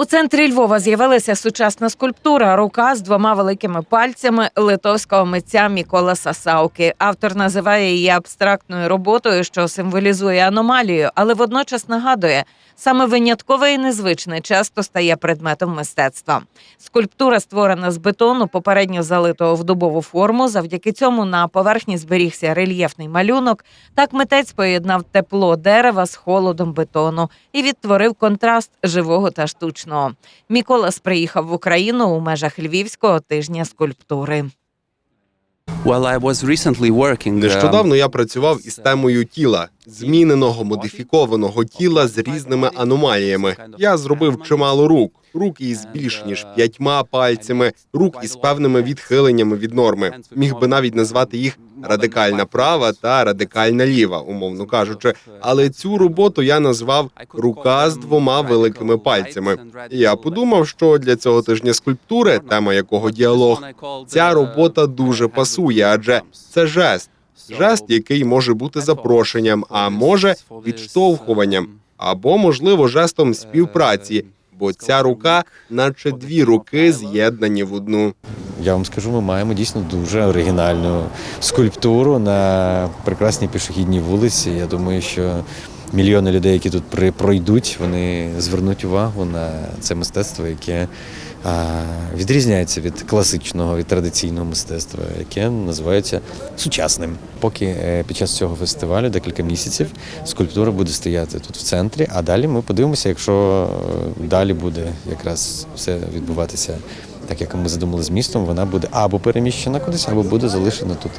У центрі Львова з'явилася сучасна скульптура рука з двома великими пальцями литовського митця Мікола Сасауки. Автор називає її абстрактною роботою, що символізує аномалію, але водночас нагадує, саме виняткове і незвичне часто стає предметом мистецтва. Скульптура створена з бетону, попередньо залитого в дубову форму. Завдяки цьому на поверхні зберігся рельєфний малюнок. Так митець поєднав тепло дерева з холодом бетону і відтворив контраст живого та штучного. Міколас приїхав в Україну у межах Львівського тижня скульптури. Well, I was recently working. um, Нещодавно я працював із темою тіла, зміненого модифікованого тіла з різними аномаліями. Я зробив чимало рук, рук із більш ніж п'ятьма пальцями, рук із певними відхиленнями від норми. Міг би навіть назвати їх радикальна права та радикальна ліва, умовно кажучи. Але цю роботу я назвав рука з двома великими пальцями. Я подумав, що для цього тижня скульптури, тема якого діалог, ця робота дуже пасує, адже це жест. Жест, який може бути запрошенням, а може відштовхуванням, або можливо жестом співпраці, бо ця рука, наче дві руки, з'єднані в одну. Я вам скажу, ми маємо дійсно дуже оригінальну скульптуру на прекрасній пішохідній вулиці. Я думаю, що мільйони людей, які тут пройдуть, вони звернуть увагу на це мистецтво, яке відрізняється від класичного, від традиційного мистецтва, яке називається сучасним. Поки е, під час цього фестивалю декілька місяців скульптура буде стояти тут в центрі, а далі ми подивимося, якщо е, далі буде якраз все відбуватися так, як ми задумали з містом, вона буде або переміщена кудись, або буде залишена тут.